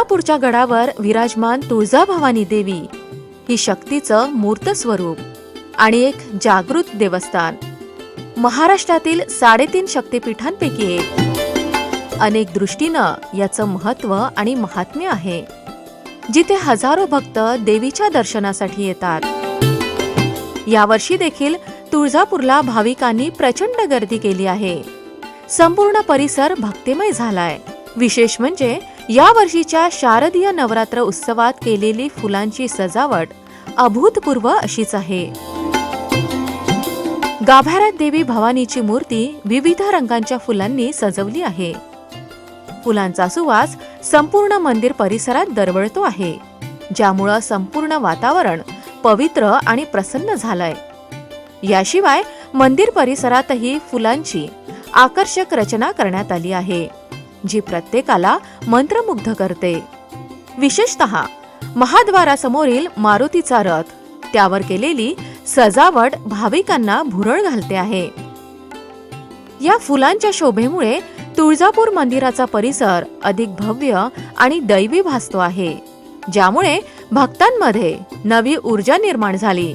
तुळजापूरच्या गडावर विराजमान तुळजाभवानी देवी ही शक्तीचं मूर्त स्वरूप आणि एक जागृत देवस्थान. महाराष्ट्रातील साडेतीन शक्तिपीठांपैकी एक. अनेक दृष्टीनं याचं महत्त्व आणि महात्म्य आहे. जिथे हजारो भक्त देवीच्या दर्शनासाठी येतात. यावर्षी देखील तुळजापूरला भाविकांनी प्रचंड गर्दी केली आहे. संपूर्ण परिसर भक्तिमय झालाय. विशेष म्हणजे या वर्षीच्या शारदीय नवरात्र उत्सवात केलेली फुलांची सजावट अभूतपूर्व अशीच आहे. गाभाऱ्यात देवी भवानीची मूर्ती विविध रंगांच्या फुलांनी सजवली आहे. फुलांचा सुवास संपूर्ण मंदिर परिसरात दरवळतो आहे. ज्यामुळं संपूर्ण वातावरण पवित्र आणि प्रसन्न झालंय. याशिवाय मंदिर परिसरातही फुलांची आकर्षक रचना करण्यात आली आहे. जी प्रत्येकाला मंत्रमुग्ध करते. विशेषत महाद्वारासमोरील मारुतीचा रथ त्यावर केलेली सजावट भाविकांना भुरळ घालते आहे. या फुलांच्या शोभेमुळे तुळजापूर मंदिराचा परिसर अधिक भव्य आणि दैवी भासतो आहे ज्यामुळे भक्तांमध्ये नवी ऊर्जा निर्माण झाली.